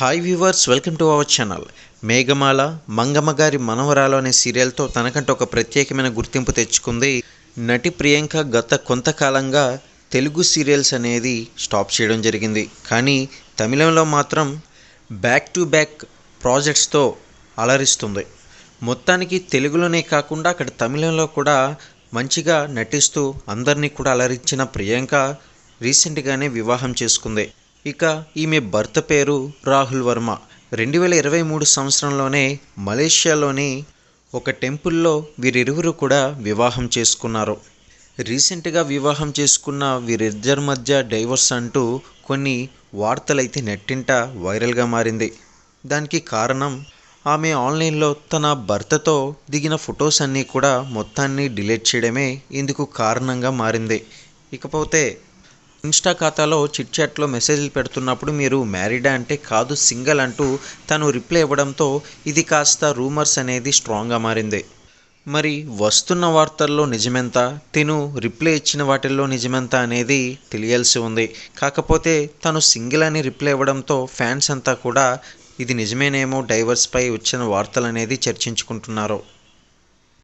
Hi viewers welcome to our channel Meghamala Mangamma గారి మనవరాలు అనే సీరియల్తో తనకంటే ఒక ప్రత్యేకమైన గుర్తింపు తెచ్చుకుంది నటి ప్రియాంక గత కొంతకాలంగా తెలుగు సీరియల్స్ అనేది స్టాప్ చేయడం జరిగింది. కానీ తమిళంలో మాత్రం బ్యాక్ టు బ్యాక్ ప్రాజెక్ట్స్తో అలరిస్తుంది. మొత్తానికి తెలుగులోనే కాకుండా అక్కడ తమిళంలో కూడా మంచిగా నటిస్తూ అందరినీ కూడా అలరించిన ప్రియాంక రీసెంట్గానే వివాహం చేసుకుంది. ఇక ఈమె భర్త పేరు రాహుల్ వర్మ. రెండు వేల ఇరవై మూడు సంవత్సరంలోనే మలేషియాలోని ఒక టెంపుల్లో వీరిరువురు కూడా వివాహం చేసుకున్నారు. రీసెంట్గా వివాహం చేసుకున్న వీరిద్దరి మధ్య డైవర్స్ అంటూ కొన్ని వార్తలైతే నెట్టింట వైరల్గా మారింది. దానికి కారణం ఆమె ఆన్లైన్లో తన భర్తతో దిగిన ఫొటోస్ అన్నీ కూడా మొత్తాన్ని డిలీట్ చేయడమే ఇందుకు కారణంగా మారింది. ఇకపోతే ఇన్స్టా ఖాతాలో చిట్ చాట్లో మెసేజ్లు పెడుతున్నప్పుడు మీరు మ్యారీడా అంటే కాదు సింగల్ అంటూ తను రిప్లై ఇవ్వడంతో ఇది కాస్త రూమర్స్ అనేది స్ట్రాంగ్గా మారింది. మరి వస్తున్న వార్తల్లో నిజమెంత? తిను రిప్లై ఇచ్చిన వాటిల్లో నిజమెంత అనేది తెలియాల్సి ఉంది. కాకపోతే తను సింగిల్ అని రిప్లై ఇవ్వడంతో ఫ్యాన్స్ అంతా కూడా ఇది నిజమేనేమో డైవర్స్పై వచ్చిన వార్తలు అనేది చర్చించుకుంటున్నారు.